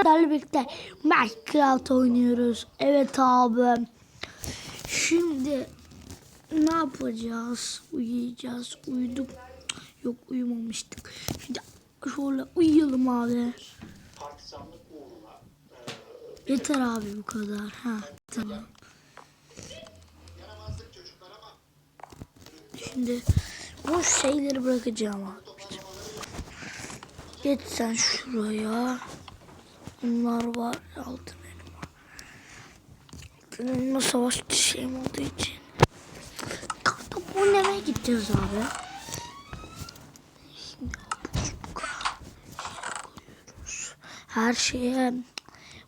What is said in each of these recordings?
sizlerle birlikte Minecraft oynuyoruz. Evet abi. Şimdi ne yapacağız? Uyuyacağız. Uyuduk. Yok uyumamıştık. Şimdi şöyle uyuyalım abi. Yeter abi bu kadar. Ha tamam. Şimdi bu şeyleri bırakacağım abi. Geç sen şuraya. Bunlar var. Altın elma. Altın elma savaşçı şeyim olduğu için. Bu nereye gideceğiz abi? Her şeye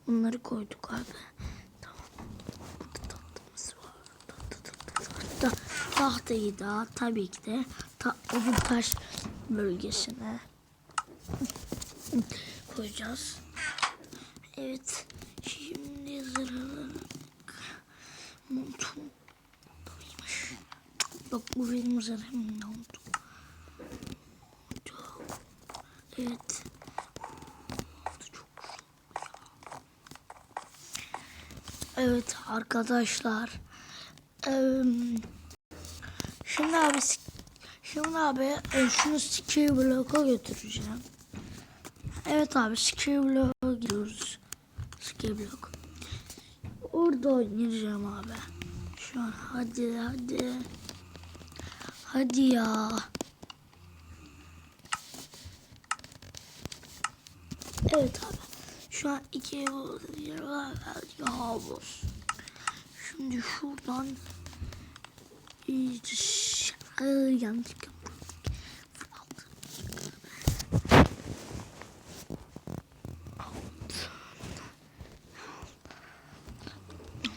bunları koyduk abi. Tamam. Burada tahtımız var. Tahta. Tahtayı da tabii ki de ta odun taş bölgesine koyacağız. Evet. Şimdi zırhlı montum doluymuş. Bak bu benim zırhım montum. Evet. Çok Evet arkadaşlar. Şimdi abi şimdi abi e, şunu skill block'a götüreceğim. Evet abi skill block'a gidiyoruz. Skill block. Orada oynayacağım abi. Şu an hadi hadi. Hadi ya. Evet abi. Şu an iki ya bu. Şimdi şuradan iyice ş- Ay, yanlış yaptım.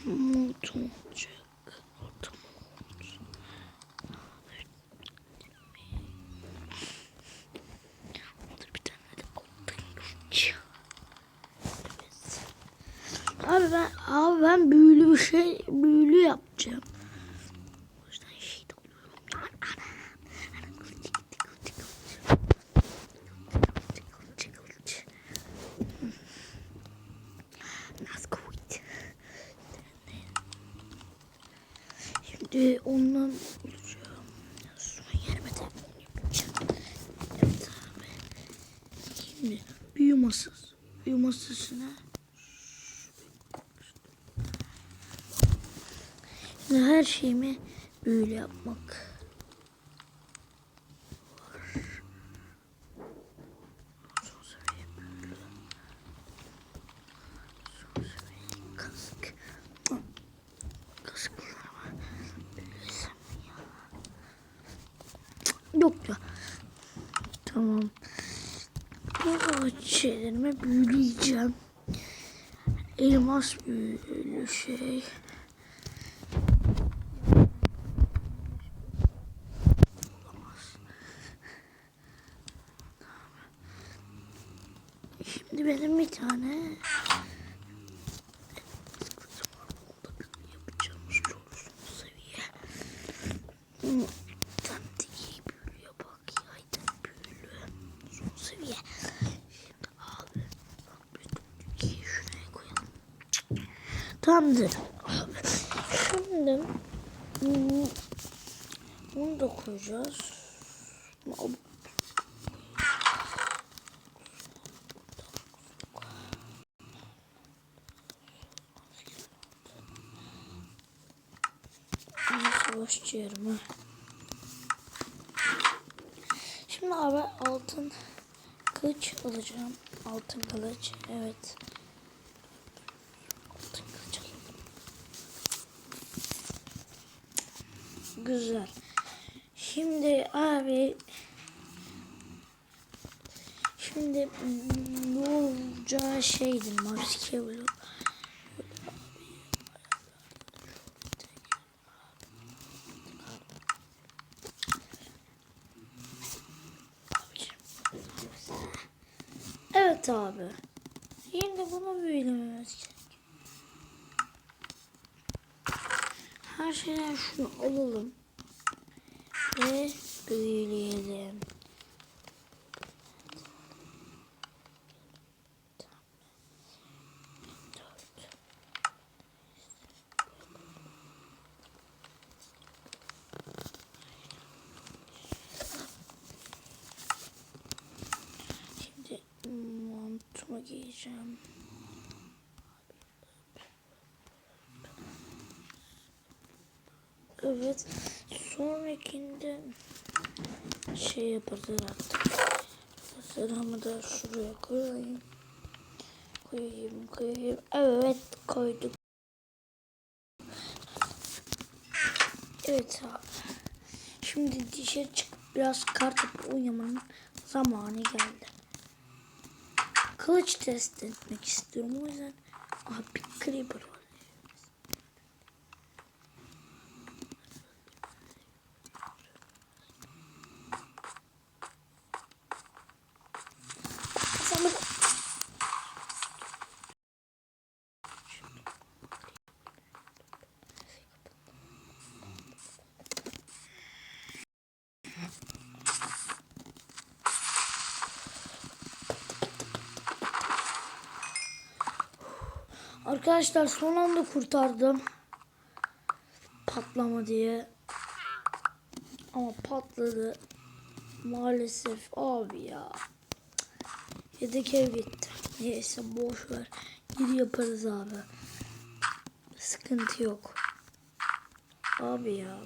Mutlu olacak. Mutlu olacak. Dur bir tane de koydum. Evet. Abi ben abi ben büyülü bir şey büyülü yapacağım. O yüzden şey de oluyorum. Ana, ana, ana, kılıç gitti, kılıç, kılıç. Kılıç, kılıç, kılıç. Hı. Nasıl kılıç? Şimdi ondan olacağım. Sonra yerime de yapacağım. Evet abi. Şimdi büyü masası. Büyü masasına her şeyimi böyle yapmak var. Son seviye büyülü. Son seviye kask. Hı. Kasklarımı büyülesem mi ya? Cık, Yok ya. Tamam. Bu şeylerimi büyüleyeceğim. Elmas büyülü şey. Şimdi benim bir tane yapacağımız çok son seviye. Hmm, Sen de iyi büyülüye bak ya. Aynen büyülü. Son seviye. Şimdi abi bak bir iyi şuraya koyalım. Tamamdır. Şimdi bunu da koyacağız. Savaşçı yerime. Şimdi abi altın kılıç alacağım. Altın kılıç. Evet. Altın kılıç alalım. Güzel. Şimdi abi Şimdi ne olacağı şeydir. Maske blok. Evet abi. Şimdi bunu büyülememiz gerek. Her şeyden şunu alalım. Ve büyüleyelim. Evet. Sonrakinde şey yaparız artık. Sıramı da şuraya koyayım. Koyayım, koyayım. Evet, koyduk. Evet abi. Şimdi dışarı çıkıp biraz kart uyumanın zamanı geldi. Kılıç test etmek istiyorum. O yüzden abi creeper var. Sen bak- Arkadaşlar son anda kurtardım. Patlama diye. Ama patladı. Maalesef abi ya. Yedek ev gitti. Neyse boş ver. Geri yaparız abi. Sıkıntı yok. Abi ya.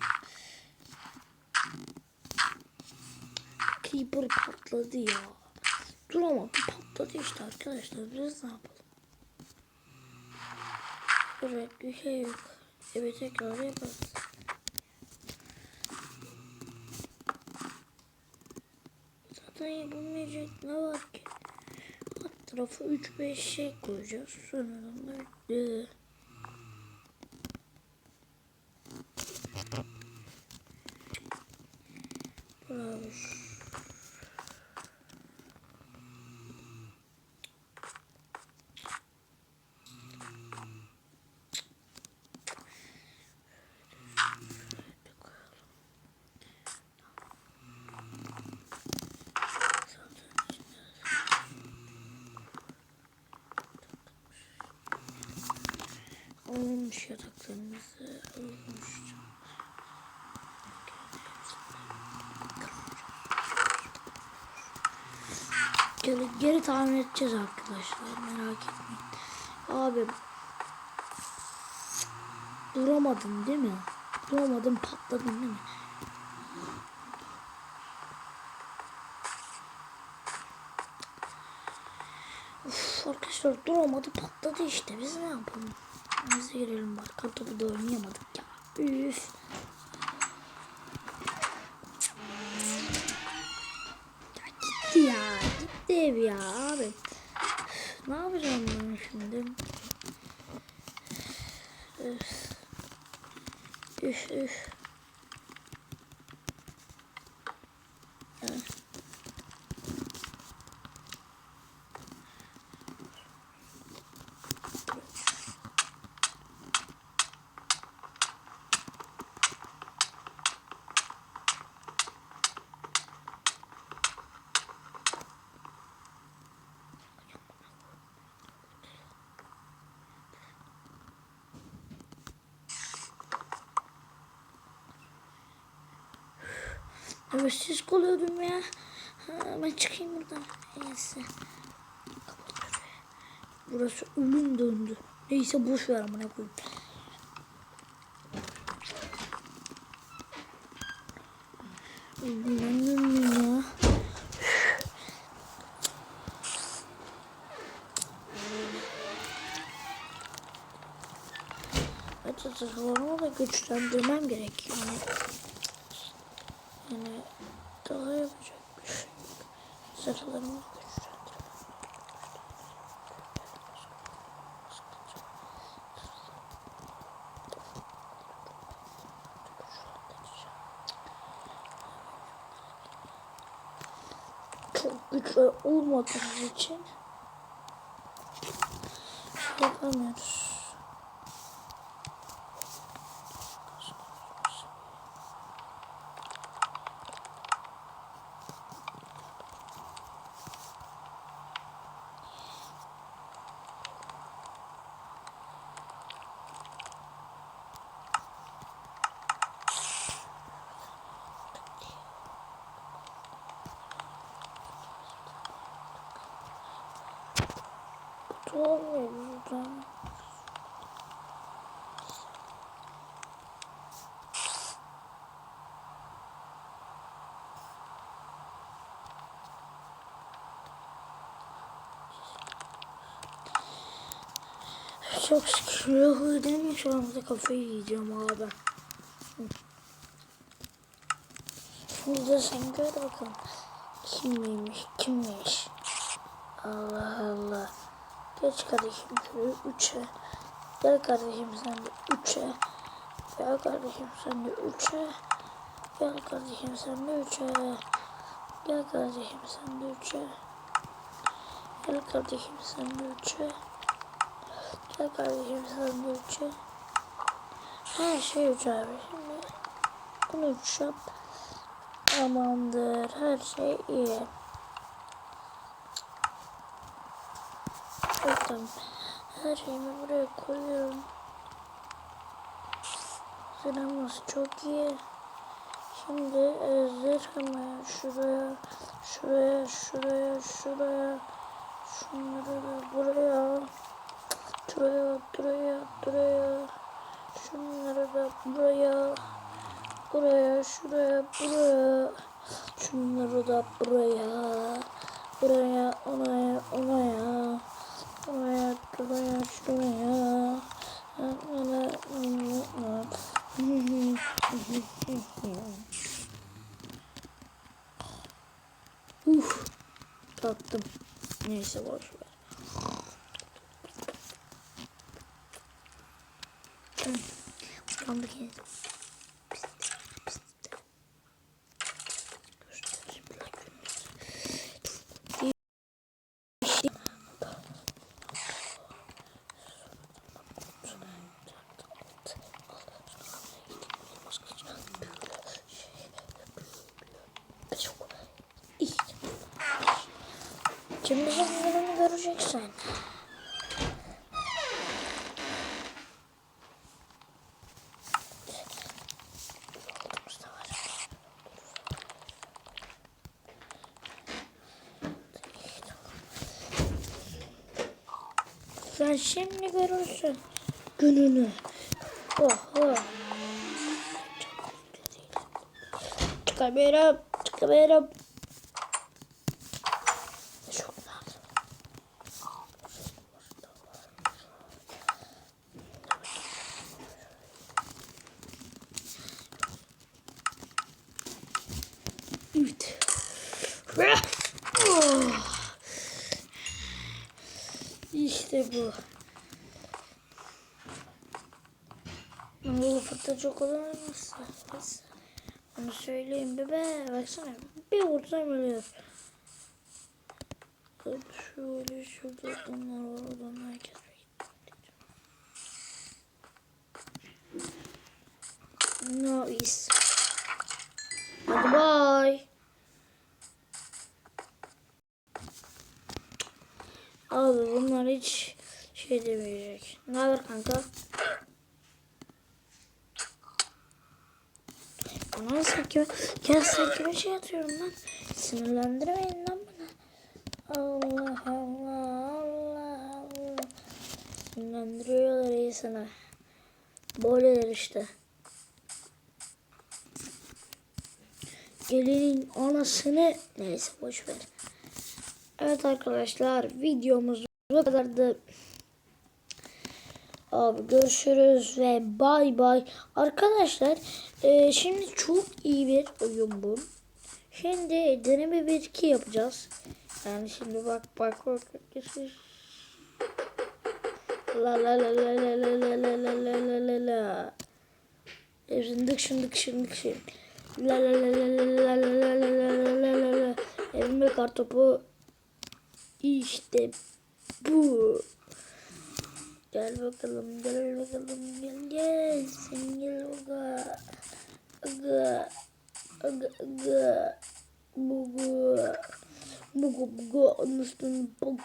Creeper patladı ya. Duramadı patladı işte arkadaşlar. Biraz ne yapalım? Bırak bir şey yok. Evet tekrar yaparız. Zaten yapılmayacak ne var ki? Alt tarafı 3-5 şey koyacağız. Sonradan da bitti. Olmuş yataklarımızı olmuş. Geri, geri tamir edeceğiz arkadaşlar merak etmeyin. Abi duramadın değil mi? Duramadın patladın değil mi? Uf, arkadaşlar duramadı patladı işte biz ne yapalım? De girelim bari kartopu da oynayamadık ya. Üf. Ya gitti ya. Gitti ev ya abi. Ne yapacağım ben şimdi? Üf. Üf üf. Evet. Evet siz kalıyordum ya. Ben çıkayım buradan. Neyse. Burası ölüm döndü. Neyse boş ver amına koyayım. Döndü ya. Evet, zırhlarımı da güçlendirmem gerekiyor. Yani, yani daha yapacak bir şey yok. Güçlendirmem. Çok güçlü olmadığımız için şey yapamıyoruz. Olmuyor buradan. Çok şükür ödedim şu anda kafayı yiyeceğim abi. Şimdi sen gör bakalım. Kim miymiş kimmiş. Allah Allah. Geç kardeşim şöyle üçe. Gel kardeşim sen de üçe. Gel kardeşim sen de üçe. Gel kardeşim sen de üçe. Gel kardeşim sen de üçe. Gel kardeşim sen de üçe. Gel kardeşim sen de üçe. Her şey üç abi. Şimdi bunu üç yap. Tamamdır. Her şey iyi. Tamam. Her şeyimi buraya koyuyorum. Sıramız çok iyi. Şimdi ezdir hemen şuraya, şuraya, şuraya, şuraya. Şunları da buraya. Buraya, buraya, buraya. Şunları da buraya. Buraya, şuraya, buraya. Şunları da buraya. Buraya, oraya, oraya. Oraya, buraya, şuraya. Uf, tattım. Neyse boş ver. Buradan bir kez. Şimdi sen günümü göreceksin. Sen şimdi görürsün gününü. Oho. Çıkamıyorum. Çıkamıyorum. Çok lazım. Evet. Oh. İşte bu. Bu fırta çok olamaz. Onu söyleyeyim bebe. Baksana. Bir vursam ölüyor. Şöyle şurada adamlar var. Oradan herkes Nice. Hadi bye. Abi bunlar hiç şey demeyecek. Ne haber kanka? Bana sen kime, ya sen kime şey atıyorum lan? Sinirlendirmeyin lan bana. Allah Allah Allah Allah. Sinirlendiriyorlar iyi sana. Böyleler işte. Gelinin anasını neyse boş ver. Evet arkadaşlar videomuz bu kadardı. Abi görüşürüz ve bay bay. Arkadaşlar e, şimdi çok iyi bir oyun bu. Şimdi deneme bir iki yapacağız. Yani şimdi bak bak bak. La la la la la la la la la la la la la. E, Şındık şındık şındık şındık. La la la la la la la la la la la la la. Evime kartopu işte bu. Gel bakalım, gel bakalım, gel gel. Sen gel aga. Aga. Aga aga. Bugu. Bugu bugu. Anasını bak.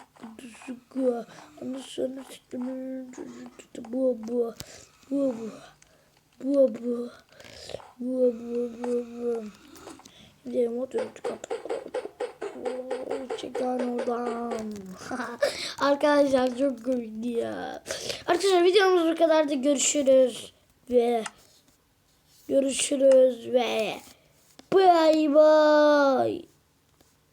Suga. Anasını sütünü. Bu bu. Bu bu. Bu bu. Bu bu bu bu. Gidelim oturup çıkartalım. Çıkan oradan. Arkadaşlar çok komikti ya. Arkadaşlar videomuz bu kadar da görüşürüz ve görüşürüz ve bay bay.